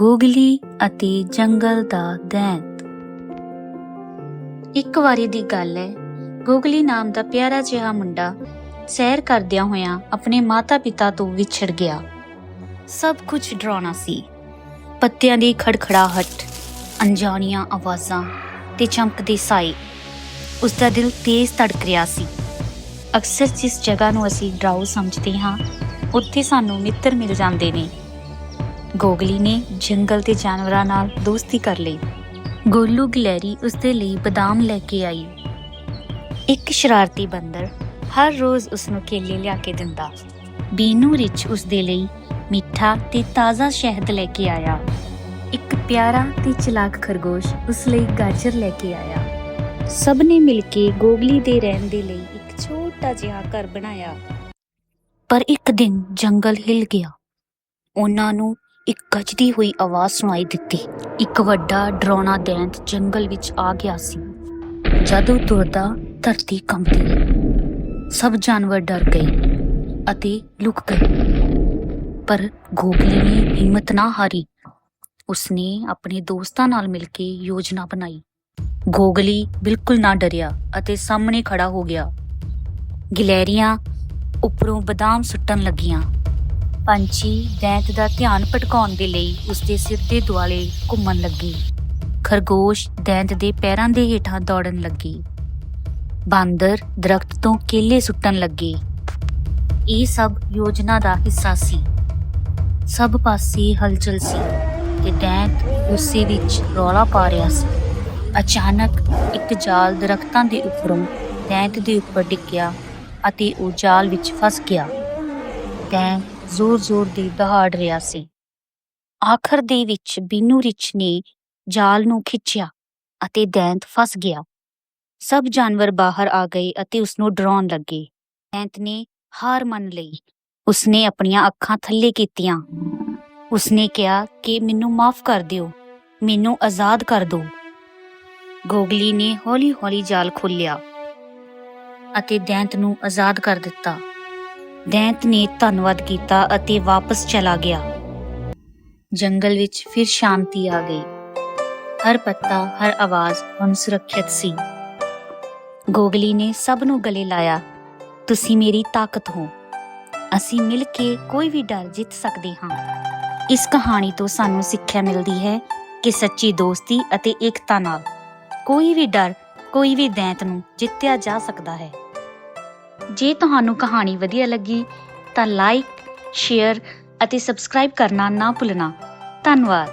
ਗੋਗਲੀ ਅਤੇ ਜੰਗਲ ਦਾ ਦੈਂਤ। ਇੱਕ ਵਾਰੀ ਦੀ ਗੱਲ ਹੈ, ਗੋਗਲੀ ਨਾਮ ਦਾ ਪਿਆਰਾ ਜਿਹਾ ਮੁੰਡਾ ਸੈਰ ਕਰਦਿਆਂ ਹੋਇਆਂ ਆਪਣੇ ਮਾਤਾ-ਪਿਤਾ ਤੋਂ ਵਿਛੜ ਗਿਆ। ਸਭ ਕੁਝ ਡਰਾਉਣਾ ਸੀ। ਪੱਤਿਆਂ ਦੀ ਖੜਖੜਾਹਟ, ਅਣਜਾਣੀਆਂ ਆਵਾਜ਼ਾਂ ਤੇ ਚਮਕਦੇ ਸਾਈ ਉਸ ਦਾ ਦਿਲ ਤੇਜ਼ ਧੜਕ ਰਿਹਾ ਸੀ। ਅਕਸਰ ਜਿਸ ਜਗ੍ਹਾ ਨੂੰ ਅਸੀਂ ਡਰਾਉ ਸਮਝਦੇ ਹਾਂ, ਉੱਥੇ ਸਾਨੂੰ ਮਿੱਤਰ ਮਿਲ ਜਾਂਦੇ ਨੇ। ਗੋਗਲੀ ਨੇ ਜੰਗਲ ਦੇ ਜਾਨਵਰਾਂ ਨਾਲ ਦੋਸਤੀ ਕਰ ਲਈ। ਗੋਲੂ ਗਲੈਰੀ ਉਸਦੇ ਲਈ ਬਦਾਮ ਲੈ ਕੇ ਆਈ। ਇੱਕ ਸ਼ਰਾਰਤੀ ਬੰਦਰ ਹਰ ਰੋਜ਼ ਉਸ ਨੂੰ ਕੇਲੇ ਲਿਆ ਕੇ ਦਿੰਦਾ। ਬੀਨੂ ਰਿਚ ਉਸ ਲਈ ਮਿੱਠਾ ਤੇ ਤਾਜ਼ਾ ਸ਼ਹਿਦ ਲੈ ਕੇ ਆਇਆ। ਇੱਕ ਪਿਆਰਾ ਤੇ ਚਲਾਕ ਖਰਗੋਸ਼ ਉਸ ਲਈ ਗਾਜਰ ਲੈ ਕੇ ਆਇਆ। ਸਭ ਨੇ ਮਿਲ ਕੇ ਗੋਗਲੀ ਦੇ ਰਹਿਣ ਦੇ ਲਈ ਇੱਕ ਛੋਟਾ ਜਿਹਾ ਘਰ ਬਣਾਇਆ। ਪਰ ਇੱਕ ਦਿਨ ਜੰਗਲ ਹਿਲ ਗਿਆ। ਉਹਨਾਂ ਨੂੰ ਇੱਕ ਗੱਜਦੀ ਹੋਈ ਆਵਾਜ਼ ਸੁਣਾਈ ਦਿੱਤੀ। ਇੱਕ ਵੱਡਾ ਡਰਾਉਣਾ ਦੈਂਤ ਜੰਗਲ ਵਿੱਚ ਆ ਗਿਆ ਸੀ। ਜਦੋਂ ਤੁਰਦਾ ਧਰਤੀ ਕੰਬਦੀ, ਸਭ ਜਾਨਵਰ ਡਰ ਗਏ ਅਤੇ ਲੁਕ ਗਏ। ਪਰ ਗੋਗਲੀ ਨੇ ਹਿੰਮਤ ਨਾ ਹਾਰੀ। ਉਸਨੇ ਆਪਣੇ ਦੋਸਤਾਂ ਨਾਲ ਮਿਲ ਕੇ ਯੋਜਨਾ ਬਣਾਈ। ਗੋਗਲੀ ਬਿਲਕੁਲ ਨਾ ਡਰਿਆ ਅਤੇ ਸਾਹਮਣੇ ਖੜਾ ਹੋ ਗਿਆ। ਗਿਲੈਰੀਆਂ ਉੱਪਰੋਂ ਬਦਾਮ ਸੁੱਟਣ ਲੱਗੀਆਂ। ਪੰਛੀ ਦੈਂਤ ਦਾ ਧਿਆਨ ਭਟਕਾਉਣ ਦੇ ਲਈ ਉਸਦੇ ਸਿਰ ਦੇ ਦੁਆਲੇ ਘੁੰਮਣ ਲੱਗੇ। ਖਰਗੋਸ਼ ਦੈਂਤ ਦੇ ਪੈਰਾਂ ਦੇ ਹੇਠਾਂ ਦੌੜਨ ਲੱਗੇ। ਬਾਂਦਰ ਦਰਖਤ ਤੋਂ ਕੇਲੇ ਸੁੱਟਣ ਲੱਗੇ। ਇਹ ਸਭ ਯੋਜਨਾ ਦਾ ਹਿੱਸਾ ਸੀ। ਸਭ ਪਾਸੇ ਹਲਚਲ ਸੀ ਤੇ ਦੈਂਤ ਗੁੱਸੇ ਵਿੱਚ ਰੌਲਾ ਪਾ ਰਿਹਾ ਸੀ। ਅਚਾਨਕ ਇੱਕ ਜਾਲ ਦਰਖਤਾਂ ਦੇ ਉੱਪਰੋਂ ਦੈਂਤ ਦੇ ਉੱਪਰ ਡਿੱਗਿਆ ਅਤੇ ਉਹ ਜਾਲ ਵਿੱਚ ਫਸ ਗਿਆ। ਦੈਂਤ ਜ਼ੋਰ-ਜ਼ੋਰ ਦੀ ਦਹਾੜ ਰਿਹਾ ਸੀ। ਆਖਰ ਦੇ ਵਿੱਚ ਬੀਨੂ ਰਿਚ ਨੇ ਜਾਲ ਨੂੰ ਖਿੱਚਿਆ ਅਤੇ ਦੈਂਤ ਫਸ ਗਿਆ। ਸਭ ਜਾਨਵਰ ਬਾਹਰ ਆ ਗਏ ਅਤੇ ਉਸ ਡਰਾਉਣ ਲੱਗੇ। ਦੈਂਤ ਨੇ ਹਾਰ ਮੰਨ ਲਈ। ਉਸਨੇ ਆਪਣੀਆਂ ਅੱਖਾਂ ਥੱਲੇ ਕੀਤੀਆਂ। ਉਸਨੇ ਕਿਹਾ ਕਿ ਮੈਨੂੰ ਮਾਫ ਕਰ ਦਿਓ। ਮੈਨੂੰ ਆਜ਼ਾਦ ਕਰ ਦਿਓ ਗੋਗਲੀ ਨੇ ਹੌਲੀ-ਹੌਲੀ ਜਾਲ ਖੋਲ੍ਹਿਆ ਅਤੇ ਦੈਂਤ ਨੂੰ ਆਜ਼ਾਦ ਕਰ ਦਿੱਤਾ। ਦੈਂਤ ਨੇ ਧੰਨਵਾਦ ਕੀਤਾ ਅਤੇ ਵਾਪਸ ਚਲਾ ਗਿਆ। ਜੰਗਲ ਵਿੱਚ ਫਿਰ ਸ਼ਾਂਤੀ ਆ ਗਈ। ਹਰ ਪੱਤਾ, ਹਰ ਆਵਾਜ਼ ਹੁਣ ਸੁਰੱਖਿਅਤ ਸੀ। ਗੋਗਲੀ ਨੇ ਸਭ ਨੂੰ ਗਲੇ ਲਾਇਆ, ਤੁਸੀਂ ਮੇਰੀ ਤਾਕਤ ਹੋ। ਅਸੀਂ ਮਿਲ ਕੇ ਕੋਈ ਵੀ ਡਰ ਜਿੱਤ ਸਕਦੇ ਹਾਂ। ਇਸ ਕਹਾਣੀ ਤੋਂ ਸਾਨੂੰ ਸਿੱਖਿਆ ਮਿਲਦੀ ਹੈ ਕਿ ਸੱਚੀ ਦੋਸਤੀ ਅਤੇ ਏਕਤਾ ਨਾਲ ਕੋਈ ਵੀ ਡਰ, ਕੋਈ ਵੀ ਦੈਂਤ ਨੂੰ ਜਿੱਤਿਆ ਜਾ ਸਕਦਾ ਹੈ। ਜੇ ਤੁਹਾਨੂੰ ਕਹਾਣੀ ਵਧੀਆ ਲੱਗੀ ਤਾਂ ਲਾਈਕ ਸ਼ੇਅਰ ਅਤੇ ਸਬਸਕ੍ਰਾਈਬ ਕਰਨਾ ਨਾ ਭੁੱਲਣਾ। ਧੰਨਵਾਦ।